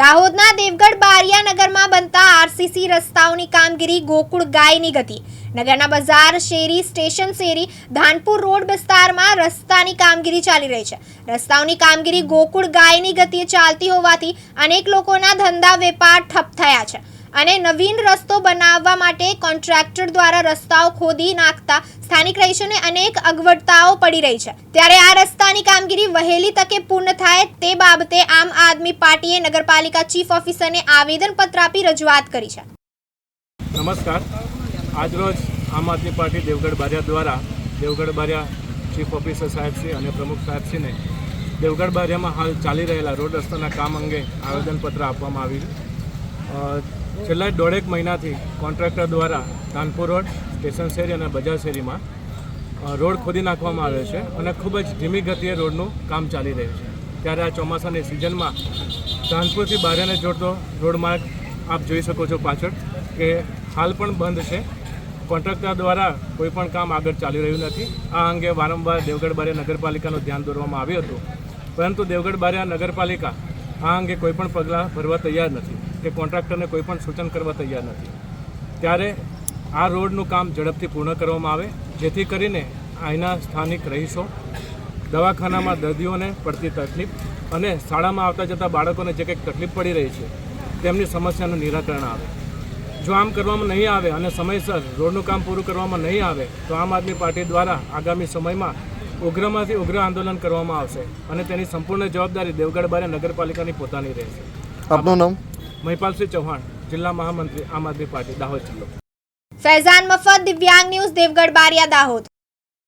દાહોદના દેવગઢ બારિયા નગરમાં બનતા આરસીસી રસ્તાઓની કામગીરી ગોકુળ ગાયની ગતિ. નગરના બજાર, શેરી, સ્ટેશન શેરી, ધાનપુર રોડ વિસ્તારમાં રસ્તાની કામગીરી ચાલી રહી છે. રસ્તાઓની કામગીરી ગોકુળ ગાયની ગતિએ ચાલતી હોવાથી અનેક લોકોના ધંધા વેપાર ઠપ થયા છે. અને નવીન રસ્તો બનાવવા માટે કોન્ટ્રાક્ટર દ્વારા રસ્તાઓ ખોદી નાખતા સ્થાનિક રહીશોને અનેક અગવડતાઓ પડી રહી છે. ત્યારે આ રસ્તાની કામગીરી વહેલી તકે પૂર્ણ થાય તે બાબતે આમ આદમી પાર્ટીએ નગરપાલિકા ચીફ ઓફિસરને આવેદનપત્ર આપી રજૂઆત કરી છે. નમસ્કાર. આજરોજ આમ આદમી પાર્ટી દેવગઢ બારિયા દ્વારા દેવગઢ બારિયા ચીફ ઓફિસર સાહેબશ્રી અને પ્રમુખ સાહેબશ્રીને દેવગઢ બારિયામાં હાલ ચાલી રહેલા રોડ રસ્તાના કામ અંગે આવેદનપત્ર આપવામાં આવ્યું. છેલ્લા દોઢેક મહિનાથી કોન્ટ્રાક્ટર દ્વારા કાનપુર રોડ, સ્ટેશન શેરી અને બજાર શેરીમાં રોડ ખોદી નાખવામાં આવે છે અને ખૂબ જ ધીમી ગતિએ રોડનું કામ ચાલી રહ્યું છે. ત્યારે આ ચોમાસાની સિઝનમાં કાનપુરથી બારેને જોડતો રોડ આપ જોઈ શકો છો પાછળ કે હાલ પણ બંધ છે. કોન્ટ્રાક્ટર દ્વારા કોઈ પણ કામ આગળ ચાલી રહ્યું નથી. આ અંગે વારંવાર દેવગઢ બારિયા નગરપાલિકાનું ધ્યાન દોરવામાં આવ્યું હતું. પરંતુ દેવગઢ બારિયા નગરપાલિકા આ અંગે કોઈ પણ પગલાં ભરવા તૈયાર નથી કે કોન્ટ્રાક્ટરને કોઈ પણ સૂચન કરવા તૈયાર નથી. ત્યારે આ રોડનું કામ ઝડપથી પૂર્ણ કરવામાં આવે, જેથી કરીને અહીંના સ્થાનિક રહીશો દવાખાનામાં દર્દીઓને પડતી તકલીફ અને શાળામાં આવતા જતા બાળકોને જે કંઈક તકલીફ પડી રહી છે, તેમની સમસ્યાનું નિરાકરણ આવે. જો આમ કરવામાં નહીં આવે અને સમયસર રોડનું કામ પૂરું કરવામાં નહીં આવે, તો આમ આદમી પાર્ટી દ્વારા આગામી સમયમાં ઉગ્રમાંથી ઉગ્ર આંદોલન કરવામાં આવશે અને તેની સંપૂર્ણ જવાબદારી દેવગઢ બારે નગરપાલિકાની પોતાની રહેશે. આપનું નામ? મહિપાલસિંહ ચૌહાણ જિલ્લા મહામંત્રી આમ આદમી પાર્ટી દાહોદ જિલ્લો. ફૈઝાન મફત દિવ્યાંગ ન્યૂઝ દેવગઢ બારિયા દાહોદ.